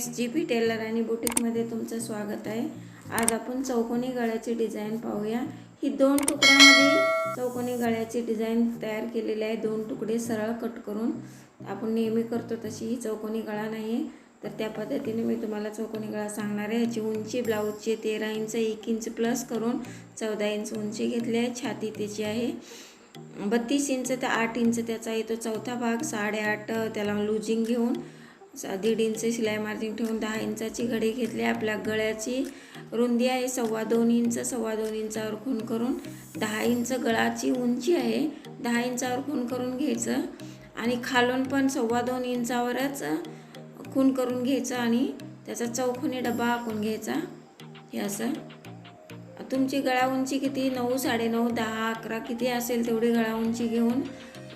Friends G P teller आणि बुटीकमध्ये तुमचं स्वागत आहे. आज आपण चौकोनी गळ्याची डिझाईन पाहूया. ही दोन तुकड्यामध्ये चौकोनी गळ्याची डिझाईन तयार केलेली आहे. दोन तुकडे सरळ कट करून आपण नेहमी करतो तशी ही चौकोनी गळा नाही आहे तर त्या पद्धतीने मी तुम्हाला चौकोनी गळा सांगणार आहे. याची उंची ब्लाऊजची तेरा इंच एक इंच प्लस करून चौदा इंच उंची घेतली आहे. छाती त्याची आहे. बत्तीस इंच ते आठ इंच त्याचा येतो चौथा भाग. साडेआठ त्याला लुजिंग घेऊन दीड इंच शिलाई मार्जिन ठेवून दहा इंचाची घडी घेतली आपल्या गळ्याची रुंदी आहे सव्वा दोन इंच सव्वा दोन इंचावर खून करून दहा इंच गळाची उंची आहे दहा इंचावर खून करून घ्यायचं आणि खालून पण सव्वा दोन इंचावरच खून करून घ्यायचं आणि त्याचा चौखुनी डबा आखून घ्यायचा. हे असं. तुमची गळा उंची किती? नऊ साडेनऊ दहा अकरा किती असेल तेवढी गळा उंची घेऊन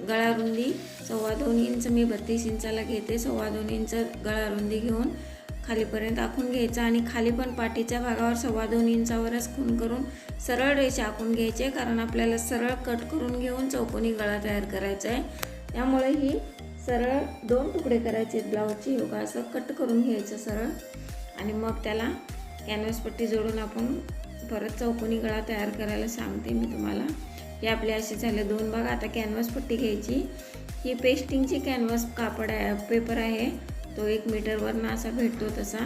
गळारुंदी. सव्वा दोन इंच मी बत्तीस इंचाला घेते. सव्वा दोन इंच गळारुंदी घेऊन खालीपर्यंत आखून घ्यायचं आणि खाली पण पाठीच्या भागावर सव्वा दोन इंचावरच खून करून सरळ रेषा आखून घ्यायचे कारण आपल्याला सरळ कट करून घेऊन चौकोनी गळा तयार करायचा आहे त्यामुळे ही सरळ दोन तुकडे करायचे आहेत ब्लाऊजची. योगा असं कट करून घ्यायचं सरळ. आणि मग त्याला कॅनव्हास पट्टी जोडून आपण परत चौकोनी गळा तयार करायला सांगते मी तुम्हाला. हे आपले असे झाले दोन भाग. आता कॅनव्हास पट्टी घ्यायची. ही पेस्टिंगची कॅनव्हास कापड आहे पेपर आहे. तो एक मीटरवरनं असा भेटतो तसा.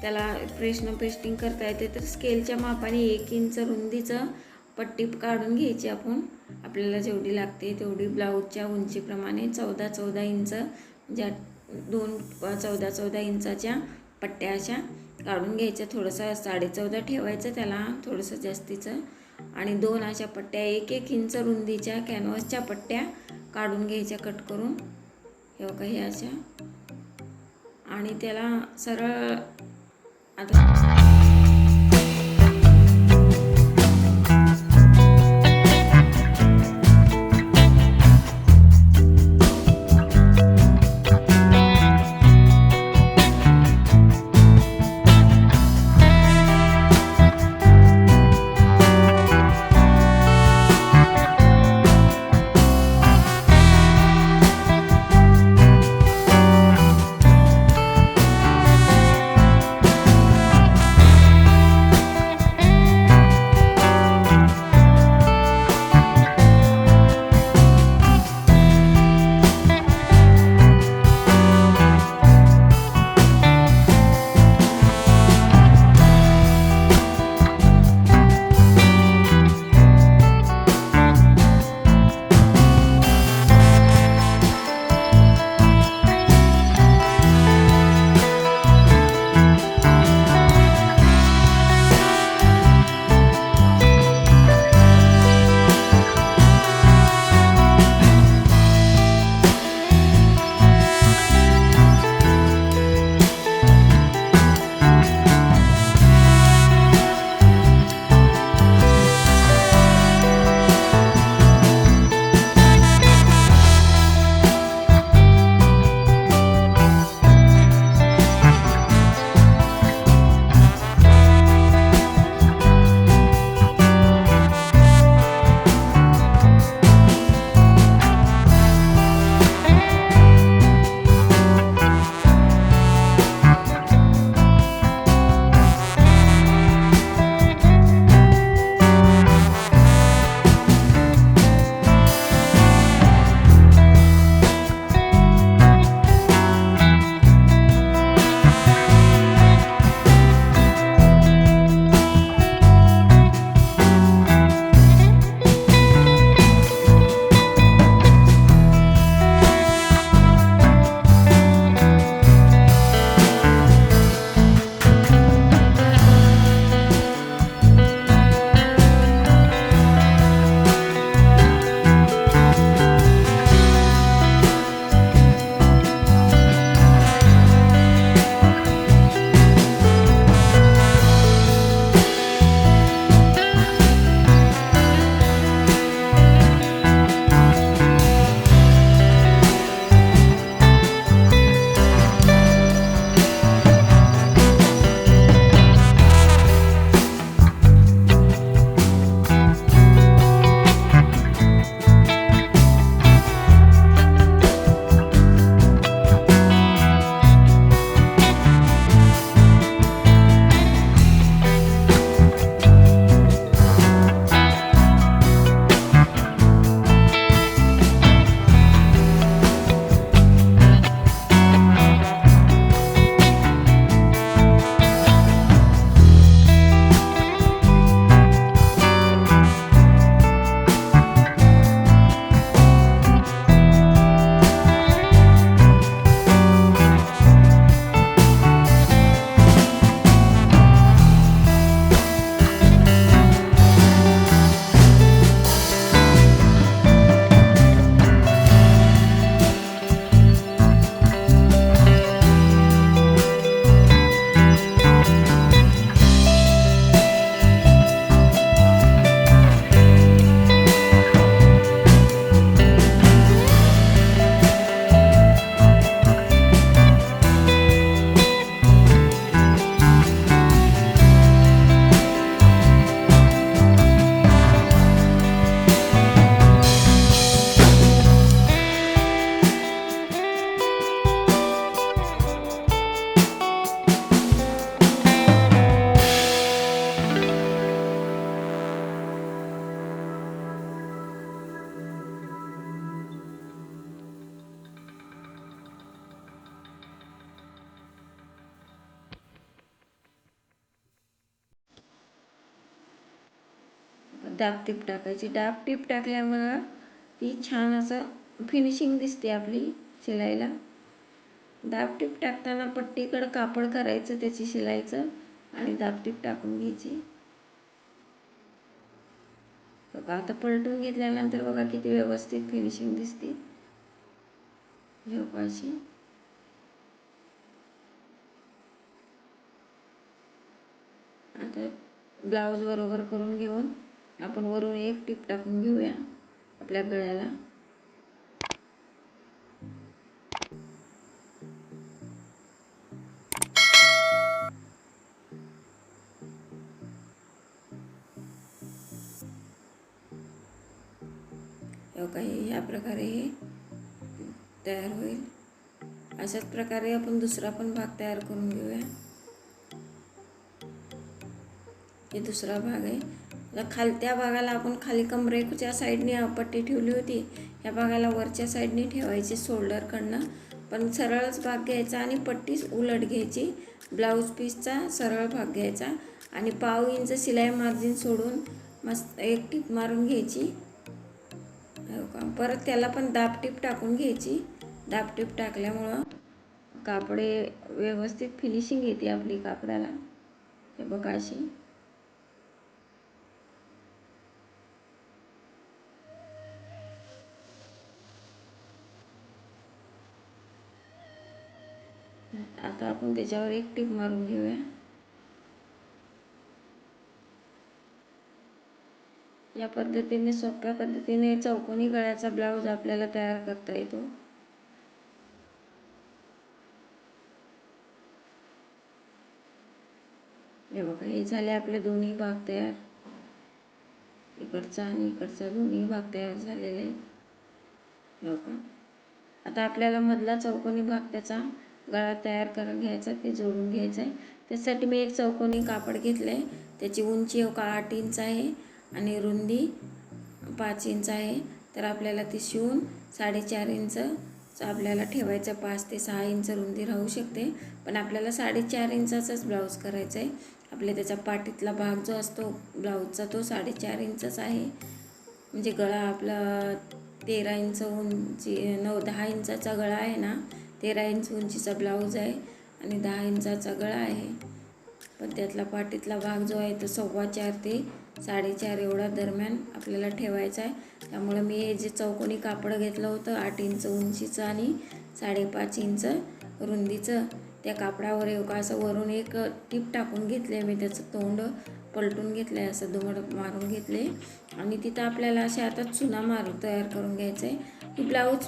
त्याला फ्रेशनं पेस्टिंग करता येते. तर स्केलच्या मापाने एक इंच रुंदीचं पट्टी काढून घ्यायची आपण. आपल्याला जेवढी लागते तेवढी ब्लाऊजच्या उंचीप्रमाणे चौदा चौदा इंच ज्या दोन चौदा चौदा इंचाच्या पट्ट्या अशा काढून घ्यायच्या. थोडंसं साडेचौदा ठेवायचं. त्याला थोडंसं जास्तीचं आणि दोन अशा पट्ट्या एक एक इंच रुंदीच्या कॅनव्हासच्या पट्ट्या काढून घ्यायच्या कट करून. हे बघा हे अशा. आणि त्याला सरळ आता दाबटीप टाकायची. दाबटीप टाकल्यामुळं ती छान असं फिनिशिंग दिसते आपली शिलाईला. दाबटीप टाकताना पट्टीकडं कापड करायचं त्याची शिलाईचं आणि दाबटीप टाकून घ्यायची. बघा आता पलटून घेतल्यानंतर बघा किती व्यवस्थित फिनिशिंग दिसते. झोपाशी आता ब्लाऊज बरोबर करून घेऊन आपण वरून एक टीप टाकून घेऊया आपल्या गळ्याला. काही ह्या प्रकारे हे तयार होईल. अशाच प्रकारे आपण दुसरा पण भाग तयार करून घेऊया. हे दुसरा भाग आहे. खालत्या भागाला आपण खाली कमरेच्या साईडने पट्टी ठेवली होती. ह्या भागाला वरच्या साईडने ठेवायची शोल्डरकडनं पण सरळच भाग घ्यायचा आणि पट्टीच उलट घ्यायची. ब्लाऊज पीसचा सरळ भाग घ्यायचा आणि पाव इंच शिलाई मार्जिन सोडून मस्त एक टीप मारून घ्यायची. हो का परत त्याला पण दाबटीप टाकून घ्यायची. दाबटीप टाकल्यामुळं कापडे व्यवस्थित फिनिशिंग येते आपली कापडाला. हे बघा अशी. आता आपण त्याच्यावर एक टीप मारून घेऊया. या पद्धतीने सोप्या पद्धतीने चौकोनी गळ्याचा ब्लाऊज आपल्याला तयार करता येतो. हे बघा हे झाले आपले दोन्ही भाग तयार. इकडचा आणि इकडचा दोन्ही भाग तयार झालेले आहे बघा. आता आपल्याला मधला चौकोनी भाग त्याचा गळा तयार करून घ्यायचा ते जोडून घ्यायचं आहे त्यासाठी मी एक चौकोनी कापड घेतलं आहे त्याची उंची का आठ इंच आहे आणि रुंदी पाच इंच आहे. तर आपल्याला ती शिवून साडेचार इंच आपल्याला ठेवायचं पाच ते सहा इंच रुंदी राहू शकते. पण आपल्याला साडेचार इंचाचाच ब्लाऊज करायचा आहे आपल्या त्याचा पाठीतला भाग जो असतो ब्लाऊजचा तो साडेचार इंचच आहे. म्हणजे गळा आपला तेरा इंच उंची नऊ दहा इंचाचा गळा आहे ना तेरा इंच उंचीचा ब्लाऊज आहे आणि दहा इंचाचा गळा आहे. पण त्यातला पाठीतला भाग जो आहे तो सव्वा चार ते साडेचार एवढा दरम्यान आपल्याला ठेवायचा आहे. त्यामुळे मी हे जे चौकोनी कापड घेतलं होतं आठ इंच उंचीचं आणि साडेपाच इंच रुंदीचं त्या कापडावर एक असं वरून एक टीप टाकून घेतले मी. त्याचं तोंड पलटून घेतलं आहे असं धुमड मारून घेतले आणि तिथं आपल्याला असे आता चुना मारून तयार करून घ्यायचं आहे ही ब्लाऊज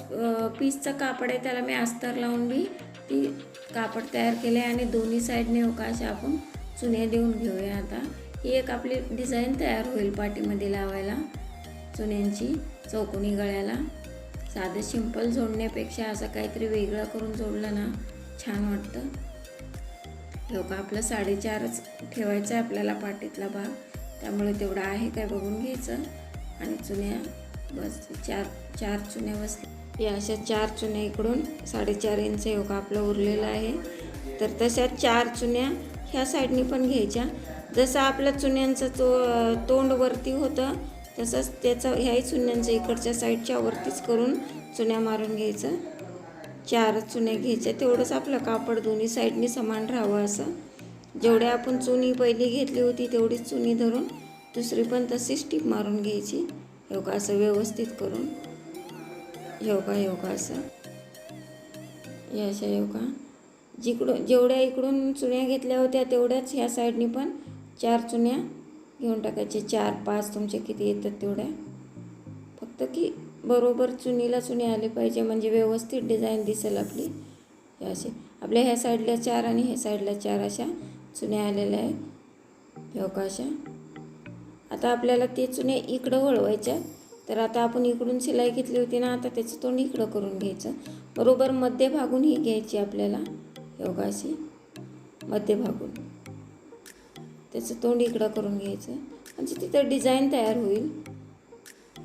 पीसचं कापड आहे त्याला मी अस्तर लावून बी ती कापड तयार केले आणि दोन्ही साईडने हो अवकाश आपण चुन्या देऊन घेऊया आता. ही एक आपली डिझाईन तयार होईल पाठीमध्ये लावायला चुन्यांची चौकोनी गळ्याला. साधं सिंपल जोडण्यापेक्षा असं काहीतरी वेगळं करून जोडलं ना छान वाटतं. लोक हो आपलं साडेचारच ठेवायचं आहे आपल्याला पाठीतला भाग. त्यामुळे तेवढा आहे काय बघून घ्यायचं. आणि चुन्या बस चार चार चुन्या बसल्या या अशा चार चुन्या इकडून साडेचार इंच योग का आपलं उरलेलं आहे. तर तशा चार चुन्या ह्या साईडनी पण घ्यायच्या. जसं आपल्या चुन्यांचं तो तोंड वरती होतं तसंच त्याचं ह्याही चुन्यांचं इकडच्या साईडच्या वरतीच करून चुन्या मारून घ्यायचं. चार चुन्या घ्यायच्या तेवढंच आपलं कापड दोन्ही साईडनी समान राहावं असं. जेवढ्या आपण चुनी पहिली घेतली होती तेवढीच चुनी धरून दुसरी पण तशीच टीप मारून घ्यायची. योगा असं व्यवस्थित करून योगा योगा असं. या अशा योगा. जिकडून जेवढ्या इकडून चुन्या घेतल्या होत्या तेवढ्याच ह्या साईडनी पण चार चुन्या घेऊन टाकायचे. चार पाच तुमचे किती येतात तेवढ्या. फक्त की बरोबर चुनीला चुने आले पाहिजे म्हणजे व्यवस्थित डिझाईन दिसेल आपली. हे असे आपल्या ह्या साईडला चार आणि ह्या साईडला चार अशा चुन्या आलेल्या आहेत. योगा अशा. आता आपल्याला ते चुन्या इकडं वळवायच्या तर आता आपण इकडून शिलाई घेतली होती ना आता त्याचं तोंड इकडं करून घ्यायचं. बरोबर मध्य भागून ही घ्यायची आपल्याला. योगाशी मध्य भागून. त्याचं तोंड इकडं करून घ्यायचं. म्हणजे तिथं डिझाईन तयार होईल.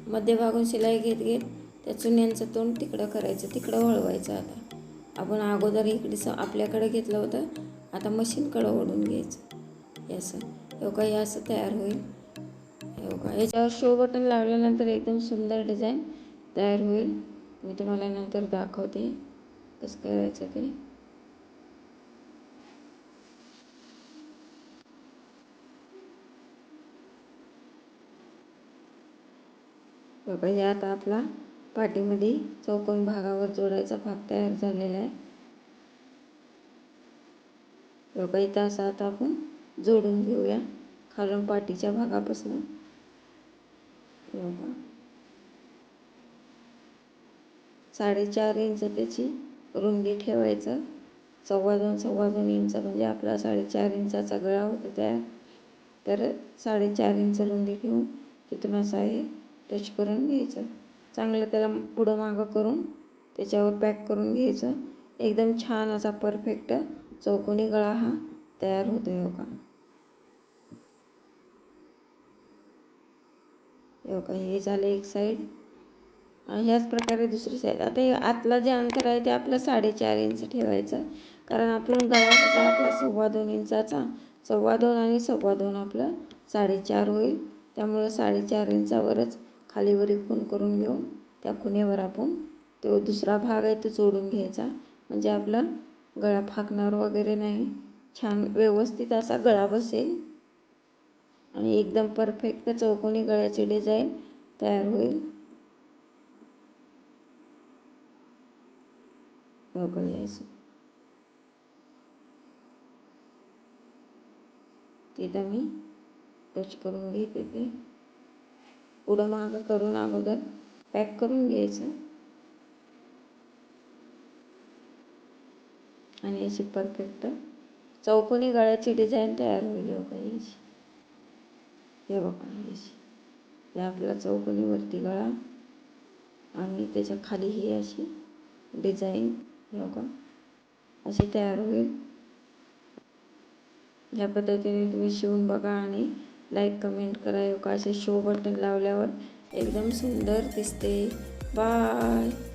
मध्यभागून शिलाई घेत घेत त्या चुन्यांचं तोंड तिकडं करायचं तिकडं वळवायचं आता. आपण अगोदर इकडे स आपल्याकडे घेतलं होतं. आता मशीनकडं ओढून घ्यायचं. हे योगा हे असं तयार होईल. हे बघा याच्यावर शो बटन लावल्यानंतर एकदम सुंदर डिझाईन तयार होईल. मी तुम्हाला नंतर दाखवते कसं करायचं ते. बघा हे आता आपला पाठीमध्ये चौकोन भागावर जोडायचा भाग तयार झालेला आहे. बघा इथं असं आता आपण जोडून घेऊया. खालून पाठीच्या भागापासून. योगा साडेचार इंच त्याची रुंदी ठेवायचं. सव्वा दोन सव्वा दोन इंच म्हणजे आपला साडेचार इंचाचा गळा होतो तयार तर साडेचार इंच रुंदी ठेवून तिथून असं आहे टच करून घ्यायचं. चांगलं त्याला पुढं मागं करून त्याच्यावर पॅक करून घ्यायचं. एकदम छान असा परफेक्ट चौकोनी गळा हा तयार होतो आहे हो हे बघा हे झालं एक साईड आणि ह्याच प्रकारे दुसरी साईड आता हे आतला जे अंतर आहे ते आपलं साडेचार इंच ठेवायचं कारण आपण गळा होता आपला सव्वा दोन इंचाचा सव्वा दोन आणि सव्वा दोन आपलं साडेचार होईल. त्यामुळं साडेचार इंचावरच खालीवर खूण करून घेऊन त्या खुणेवर आपण तो दुसरा भाग आहे तो जोडून घ्यायचा. म्हणजे आपला गळा फाकणार वगैरे नाही. छान व्यवस्थित असा गळा बसेल. आणि एकदम परफेक्ट चौकोनी गळ्याची डिझाईन तयार होईल. यायचं तिथं मी टच करून घेते ते. पुढं मागं करून अगोदर पॅक करून घ्यायचं. आणि अशी परफेक्ट चौकोनी गळ्याची डिझाईन तयार होईल बघा हे बघा या आपला चौकोनीवरती गळा. आणि त्याच्याखाली ही अशी डिझाईन हे बघा. अशी तयार होईल. ह्या पद्धतीने तुम्ही शिवून बघा आणि लाईक कमेंट करा. का असे शो बटन लावल्यावर एकदम सुंदर दिसते. बाय